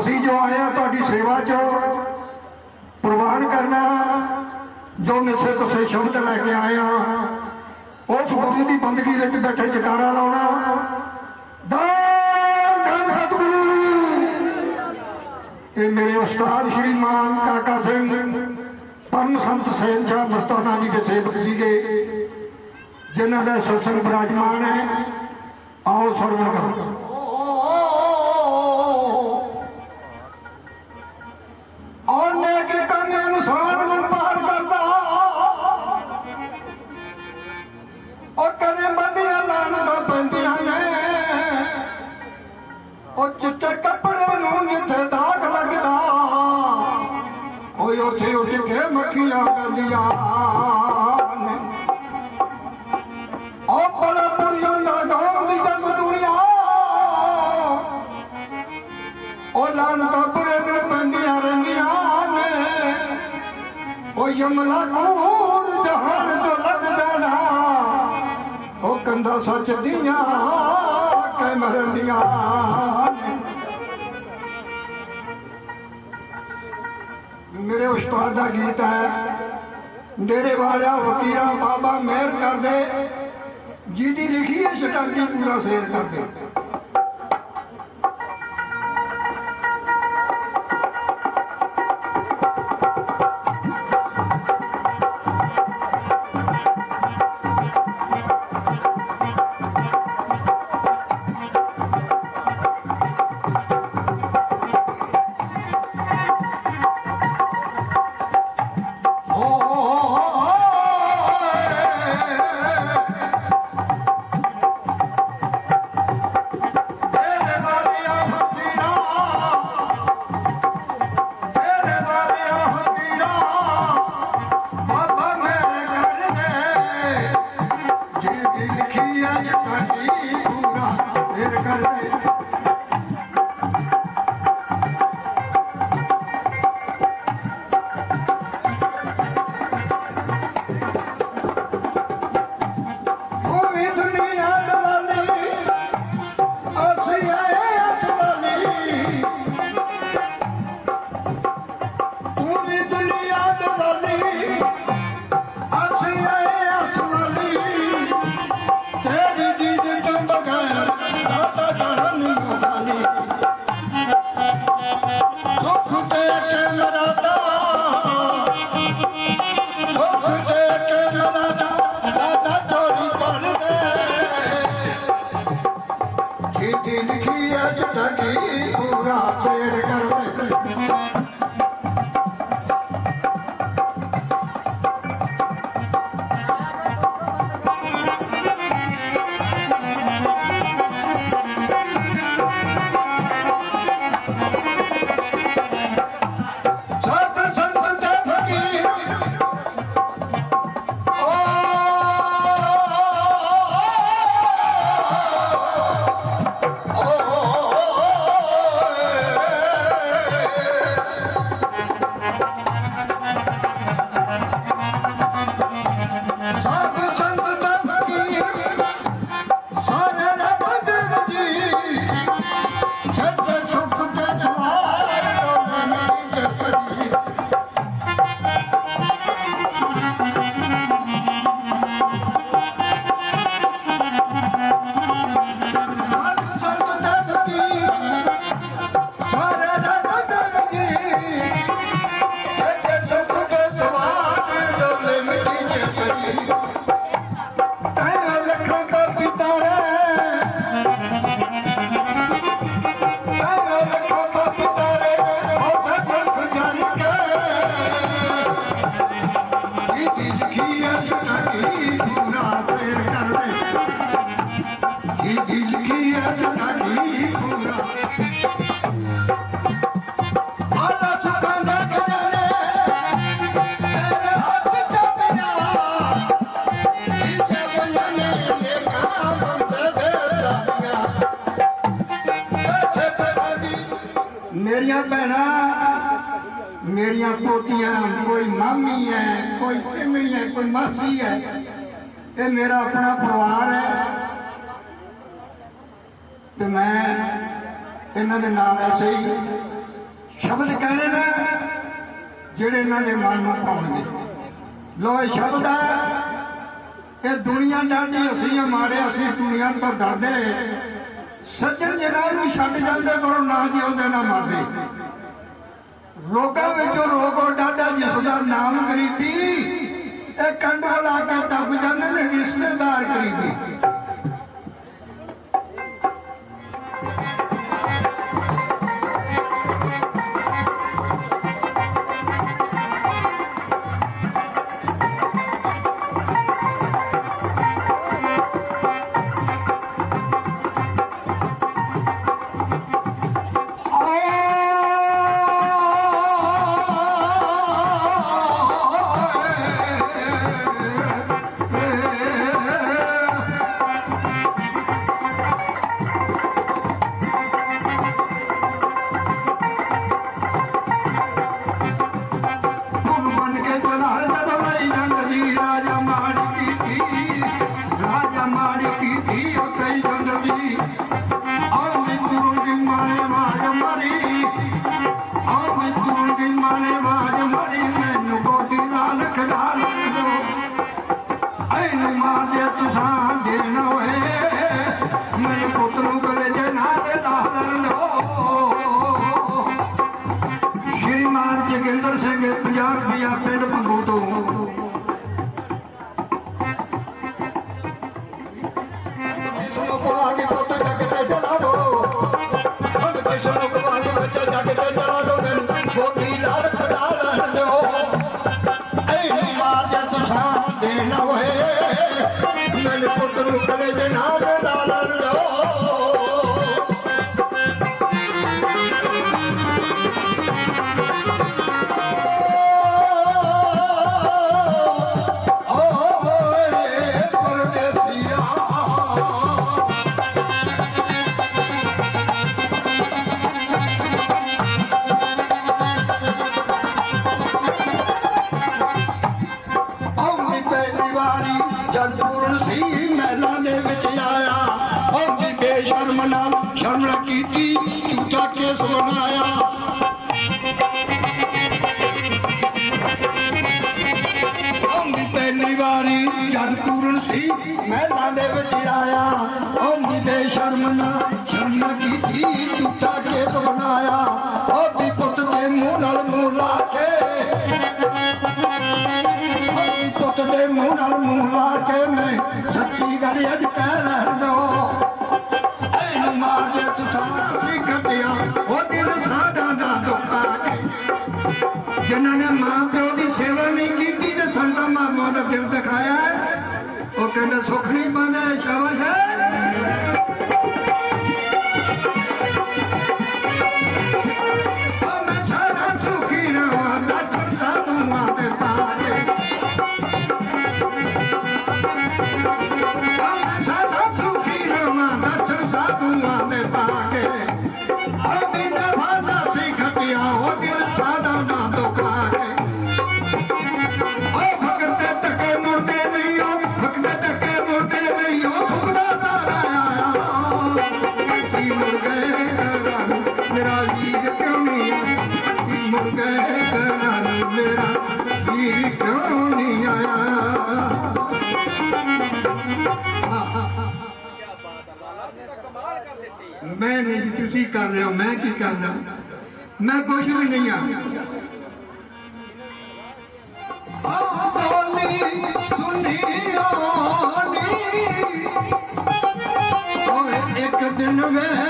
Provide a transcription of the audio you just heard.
ਅਸੀਂ ਜੋ ਆਏ ਆ, ਤੁਹਾਡੀ ਸੇਵਾ 'ਚ ਪ੍ਰਵਾਨ ਕਰਨਾ ਜੋ ਮਿੱਸੇ ਤੁਸੀਂ ਸ਼ਬਦ ਲੈ ਕੇ ਆਏ ਆ, ਉਸ ਗੁਰੂ ਦੀ ਬੰਦਗੀ ਵਿੱਚ ਬੈਠੇ ਜਕਾਰਾ ਲਾਉਣਾ। ਦਾਨ ਸਤਿਗੁਰੂ। ਇਹ ਮੇਰੇ ਉਸਤਾਦ ਸ਼੍ਰੀ ਮਾਨ ਕਾਕਾ ਸਿੰਘ, ਪਰਮ ਸੰਤ ਸੇਨ ਸਾਹਿਬ ਮਸਤਾਨਾ ਜੀ ਦੇ ਸੇਵਕ ਸੀਗੇ, ਜਿਨ੍ਹਾਂ ਦਾ ਸਤਸੰਗ ਬਰਾਜਮਾਨ ਹੈ। ਆਓ ਸਰਵਣ ਕਰੋ। ਜਮਲਾ ਕੂੜ ਜਹਾਨ ਜੋ ਲੱਗਦਾ ਨਾ ਉਹ ਕੰਦਾ ਸੱਚ ਦੀਆਂ ਕੈਮਰਨੀਆਂ ਮੇਰੇ ਉਸਤਾਦ ਦਾ ਗੀਤ ਹੈ, ਡੇਰੇ ਵਾਲਿਆ ਵਕੀਰਾ ਬਾਬਾ ਮਿਹਰ ਕਰਦੇ, ਜਿਹਦੀ ਲਿਖੀ ਹੈ ਸ਼ਟਾਂਗੀ ਪੂਰਾ ਸੇਰ ਕਰਦੇ। ਮੇਰੀਆਂ ਭੈਣਾਂ, ਮੇਰੀਆਂ ਪੋਤੀਆਂ, ਕੋਈ ਮਾਮੀ ਹੈ, ਕੋਈ ਚਿਮੀ ਹੈ, ਕੋਈ ਮਾਸੀ ਹੈ, ਇਹ ਮੇਰਾ ਆਪਣਾ ਪਰਿਵਾਰ ਹੈ। ਤੇ ਮੈਂ ਇਹਨਾਂ ਦੇ ਨਾਲ ਐਸੇ ਹੀ ਸ਼ਬਦ ਕਹਣੇ ਨੇ ਜਿਹੜੇ ਇਹਨਾਂ ਦੇ ਮਨ ਨੂੰ ਪਾਉਣਗੇ ਲੋ ਇਹ ਸ਼ਬਦ ਹੈ ਇਹ ਦੁਨੀਆ ਡਰਦੀ ਅਸੀਂ ਮਾੜੇ, ਅਸੀਂ ਦੁਨੀਆ ਤੋਂ ਡਰਦੇ। ਸੱਜਣ ਜਿਹਨਾਂ ਨੂੰ ਛੱਡ ਜਾਂਦੇ ਪਰ ਨਾ ਜਿਉਂਦੇ ਨਾ ਮਰਦੇ। ਰੋਗਾਂ ਵਿੱਚੋਂ ਰੋਗ ਉਹ ਡਾਡਾ ਜਿਸ ਦਾ ਨਾਮ ਗਰੀਬੀ ਇਹ ਕੰਡਾ ਲਾ ਕੇ ਟੱਪ ਜਾਂਦੇ ਨੇ, ਰਿਸ਼ਤੇਦਾਰ ਗਰੀਬੀ ਜਦ ਪੂਰਨ ਸੀ ਮਹਿਲਾਂ ਦੇ ਵਿੱਚ ਆਇਆ ਔਂਦੀ ਬੇਸ਼ਰਮ ਨਾਲ ਸ਼ਰਮ ਨਾ ਕੀਤੀ, ਝੂਠਾ ਕੇਸ ਬਣਾਇਆ। ਪਹਿਲੀ ਵਾਰੀ ਜਦ ਪੂਰਨ ਸੀ ਮਹਿਲਾਂ ਦੇ ਵਿੱਚ ਆਇਆ ਔਂਦੀ ਬੇਸ਼ਰਮ ਨਾਲ ਸ਼ਰਮ ਨਾ ਕੀਤੀ, ਝੂਠਾ ਕੇਸ ਬਣਾਇਆ। ਔਂਦੀ ਪੁੱਤ ਦੇ ਮੂੰਹ ਨਾਲ ਮੂੰਹ ਲਾ ਕੇ ਦੇ ਮੂੰਹ ਨਾਲ ਮੂੰਹ ਲਾ ਕੇ ਮੈਂ ਸੱਚੀ ਗੱਲ ਅੱਜ ਕਹਿ ਰਹਿਣ ਦੋ। ਐਨੂੰ ਮਾਰ ਦੇ ਤੂੰ ਸਾਡਾ ਸੀ ਉਹ ਦਿਲ ਸਾਡਾ ਦਾ ਦੁੱਖਾ ਕੇ। ਜਿਨ੍ਹਾਂ ਨੇ ਮਾਂ ਪਿਓ ਦੀ ਸੇਵਾ ਨਹੀਂ ਕੀਤੀ ਤੇ ਸੰਤਾਂ ਮਾਂ ਦਾ ਦਿਲ ਦਿਖਾਇਆ ਉਹ ਕਹਿੰਦੇ, ਸੁੱਖ ਨਹੀਂ ਪਾਉਂਦਾ ਕਰ ਰਿਹਾ, ਮੈਂ ਕੀ ਕਰ ਰਿਹਾ? ਮੈਂ ਕੁਝ ਵੀ ਨਹੀਂ ਆ। ਆਹ ਬੋਲੀ ਸੁਣੀ ਆਨੀ ਓਏ ਇੱਕ ਦਿਨ ਵੇਖ